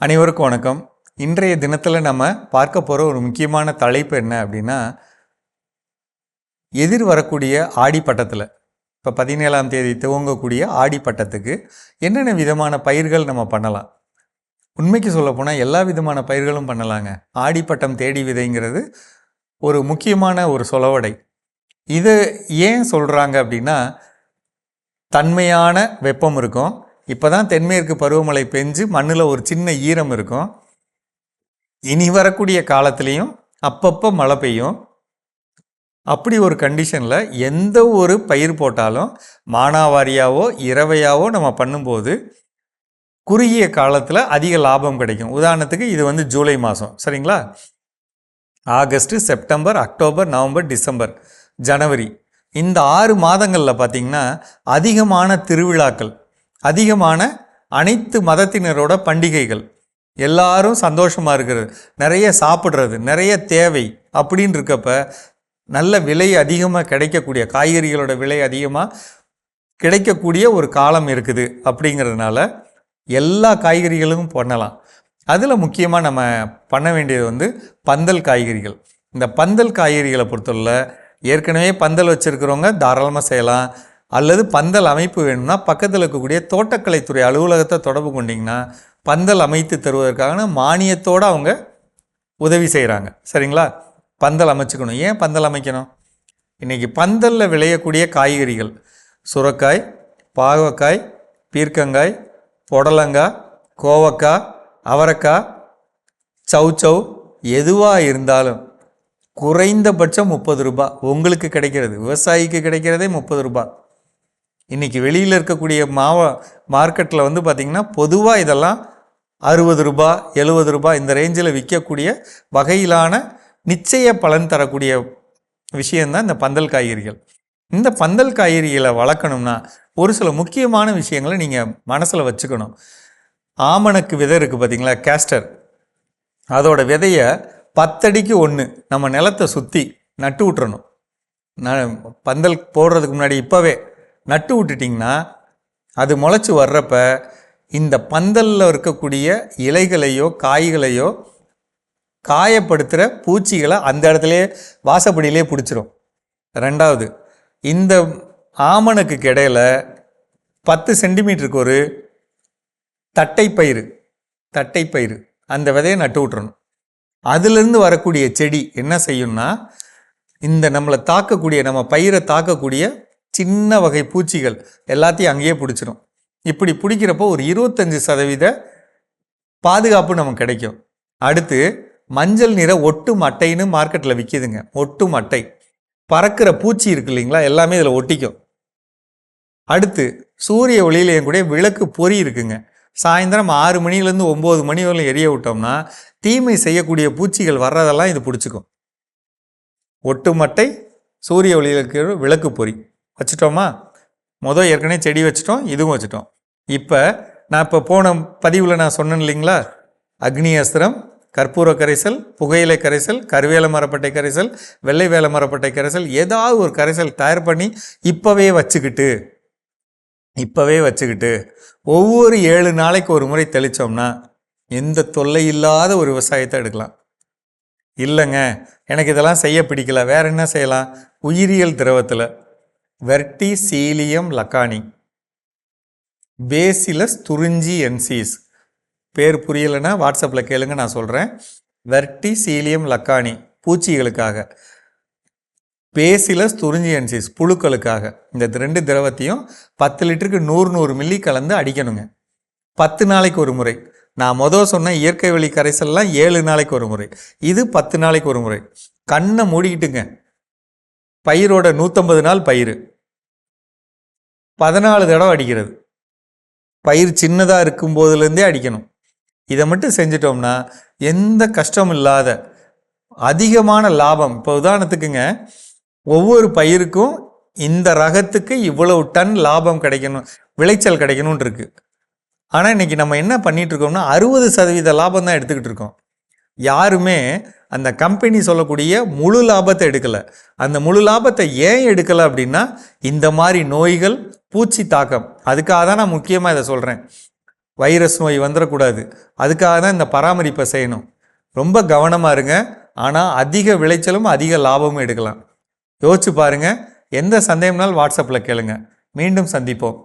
அனைவருக்கும் வணக்கம். இன்றைய தினத்தில் நம்ம பார்க்க போகிற ஒரு முக்கியமான தலைப்பு என்ன அப்படின்னா எதிர் வரக்கூடிய ஆடிப்பட்டத்தில் இப்போ பதினேழாம் தேதி துவங்கக்கூடிய ஆடிப்பட்டத்துக்கு என்னென்ன விதமான பயிர்கள் நம்ம பண்ணலாம்? உண்மைக்கு சொல்லப்போனால் எல்லா விதமான பயிர்களும் பண்ணலாங்க. ஆடிப்பட்டம் தேடி விதைங்கிறது ஒரு முக்கியமான ஒரு சொலவடை. இது ஏன் சொல்கிறாங்க அப்படின்னா தன்மையான வெப்பம் இருக்கும் இப்போ தான் தென்மேற்கு பருவமழை பெஞ்சு மண்ணில் ஒரு சின்ன ஈரம் இருக்கும். இனி வரக்கூடிய காலத்துலேயும் அப்பப்போ மழை பெய்யும். அப்படி ஒரு கண்டிஷனில் எந்த ஒரு பயிர் போட்டாலும் மானாவாரியாவோ இரவையாவோ நம்ம பண்ணும்போது குறுகிய காலத்தில் அதிக லாபம் கிடைக்கும். உதாரணத்துக்கு இது வந்து ஜூலை மாதம் சரிங்களா? August September October November December ஜனவரி இந்த ஆறு மாதங்களில் பார்த்திங்கன்னா அதிகமான திருவிழாக்கள் அதிகமான அனைத்து மதத்தினரோட பண்டிகைகள். எல்லாரும் சந்தோஷமாக இருக்கிறது. நிறைய சாப்பிட்றது நிறைய தேவை அப்படின்னு இருக்கப்ப நல்ல விலை அதிகமாக கிடைக்கக்கூடிய காய்கறிகளோட விலை அதிகமாக கிடைக்கக்கூடிய ஒரு காலம் இருக்குது அப்படிங்கிறதுனால எல்லா காய்கறிகளும் பண்ணலாம். அதில் முக்கியமாக நம்ம பண்ண வேண்டியது வந்து பந்தல் காய்கறிகள். இந்த பந்தல் காய்கறிகளை பொறுத்தவரை ஏற்கனவே பந்தல் வச்சுருக்கிறவங்க தாராளமாக செய்யலாம். அல்லது பந்தல் அமைப்பு வேணும்னா பக்கத்தில் இருக்கக்கூடிய தோட்டக்கலைத்துறை அலுவலகத்தை தொடர்பு கொண்டிங்கன்னா பந்தல் அமைத்து தருவதற்கான மானியத்தோடு அவங்க உதவி செய்கிறாங்க சரிங்களா? பந்தல் அமைச்சுக்கணும். ஏன் பந்தல் அமைக்கணும்? இன்றைக்கி பந்தலில் விளையக்கூடிய காய்கறிகள். சுரக்காய் பாகக்காய் பீர்க்கங்காய் புடலங்காய் கோவக்காய் அவரைக்காய் சௌச்சௌ எதுவாக இருந்தாலும் குறைந்தபட்சம் முப்பது ரூபாய். உங்களுக்கு கிடைக்கிறது. விவசாயிக்கு கிடைக்கிறதே முப்பது ரூபாய். இன்றைக்கி வெளியில் இருக்கக்கூடிய மாவ மார்க்கெட்டில் வந்து பார்த்திங்கன்னா பொதுவாக இதெல்லாம் அறுபது ரூபாய் எழுபது ரூபாய் இந்த ரேஞ்சில் விற்கக்கூடிய வகையிலான நிச்சய பலன் தரக்கூடிய விஷயந்தான் இந்த பந்தல் காய்கறிகள். இந்த பந்தல் காய்கறிகளை வளர்க்கணும்னா ஒரு சில முக்கியமான விஷயங்களை நீங்கள் மனசில் வச்சுக்கணும். ஆமணக்கு விதை இருக்குது பார்த்தீங்களா கேஸ்டர் அதோட விதையை பத்தடிக்கு ஒன்று நம்ம நிலத்தை சுற்றி நட்டு விட்டுறணும். நான் பந்தல் போடுறதுக்கு முன்னாடி இப்போவே நட்டு விட்டுட்டிங்கன்னா அது முளைச்சி வர்றப்ப இந்த பந்தலில் இருக்கக்கூடிய இலைகளையோ காய்களையோ காயப்படுத்துகிற பூச்சிகளை அந்த இடத்துலையே வாசப்படியிலே பிடிச்சிரும். ரெண்டாவது இந்த ஆமணக்கு இடையில பத்து சென்டிமீட்டருக்கு ஒரு தட்டைப்பயிறு தட்டைப்பயிறு அந்த விதையை நட்டு விட்டுறணும். அதுலேருந்து வரக்கூடிய செடி என்ன செய்யும்னா இந்த நம்மளை தாக்கக்கூடிய நம்ம பயிரை தாக்கக்கூடிய சின்ன வகை பூச்சிகள் எல்லாத்தையும் அங்கேயே பிடிச்சிரும். இப்படி பிடிக்கிறப்போ ஒரு இருபத்தஞ்சி சதவீத பாதுகாப்பு நமக்கு கிடைக்கும். அடுத்து மஞ்சள் நிற ஒட்டு மட்டைன்னு மார்க்கெட்டில் விற்கிதுங்க ஒட்டு மட்டை. பறக்கிற பூச்சி இருக்கு இல்லைங்களா? எல்லாமே இதில் ஒட்டிக்கும். அடுத்து சூரிய ஒளியிலையும் கூட விளக்கு பொறி இருக்குங்க. சாயந்தரம் ஆறு மணிலேருந்து ஒம்பது மணி வரையும் எரிய விட்டோம்னா தீமை செய்யக்கூடிய பூச்சிகள் வர்றதெல்லாம் இது பிடிச்சிக்கும். ஒட்டுமட்டை சூரிய ஒளியில் இருக்கிற விளக்கு பொறி. வச்சுட்டோமா? மொதல் ஏற்கனவே செடி வச்சுட்டோம் இதுவும் வச்சுட்டோம். இப்போ நான் இப்போ போன பதிவில் நான் சொன்னேன் இல்லைங்களா? அக்னி அஸ்திரம் கற்பூர கரைசல் புகையிலை கரைசல் கருவேல மரப்பட்டை கரைசல் வெள்ளை வேலை மரப்பட்டை கரைசல் ஏதாவது ஒரு கரைசல் தயார் பண்ணி இப்போவே வச்சுக்கிட்டு இப்போவே வச்சுக்கிட்டு ஒவ்வொரு ஏழு நாளைக்கு ஒரு முறை தெளித்தோம்னா எந்த தொல்லை இல்லாத ஒரு விவசாயத்தை எடுக்கலாம். இல்லைங்க எனக்கு இதெல்லாம் செய்ய பிடிக்கல. வேற என்ன செய்யலாம்? உயிரியல் திரவத்தில். Verticillium lecanii. Bacillus thuringiensis. பேர் புரியலைன்னா வாட்ஸ்அப்பில் கேளுங்க நான் சொல்கிறேன் வெர்டி சீலியம் லக்கானி பூச்சிகளுக்காக. பேசிலஸ் துறிஞ்சி என்சிஸ் புழுக்களுக்காக. இந்த ரெண்டு திரவத்தையும் பத்து லிட்டருக்கு நூறு நூறு மில்லி கலந்து அடிக்கணுங்க. பத்து நாளைக்கு ஒரு முறை. நான் மொதல் சொன்ன இயற்கை வழி கரைசல்லாம் ஏழு நாளைக்கு ஒரு முறை. இது பத்து நாளைக்கு ஒரு முறை. கண்ணை மூடிக்கிட்டுங்க. பயிரோட நூற்றம்பது நாள் பயிர் பதினாலு தடவை அடிக்கிறது. பயிர் சின்னதாக இருக்கும் போதுலேருந்தே அடிக்கணும். இதை மட்டும் செஞ்சிட்டோம்னா எந்த கஷ்டமும் இல்லாத அதிகமான லாபம். இப்போ உதாரணத்துக்குங்க ஒவ்வொரு பயிருக்கும் இந்த ரகத்துக்கு இவ்வளவு டன் லாபம் கிடைக்கணும் விளைச்சல் கிடைக்கணும்னு இருக்கு. ஆனால் இன்னைக்கு நம்ம என்ன பண்ணிட்டு இருக்கோம்னா அறுபது சதவீத லாபம் தான் எடுத்துக்கிட்டு இருக்கோம். யாருமே அந்த கம்பெனி சொல்லக்கூடிய முழு லாபத்தை எடுக்கலை. அந்த முழு லாபத்தை ஏன் எடுக்கலை அப்படின்னா இந்த மாதிரி நோய்கள் பூச்சி தாக்கம். அதுக்காக தான் நான் முக்கியமாக இதை சொல்கிறேன் வைரஸ் நோய் வந்துடக்கூடாது அதுக்காக தான் இந்த பராமரிப்பை செய்யணும். ரொம்ப கவனமாக இருங்க. ஆனால் அதிக விளைச்சலும் அதிக லாபமும் எடுக்கலாம். யோசிச்சு பாருங்கள் எந்த சந்தேகம்னாலும் வாட்ஸ்அப்பில் கேளுங்க. மீண்டும் சந்திப்போம்.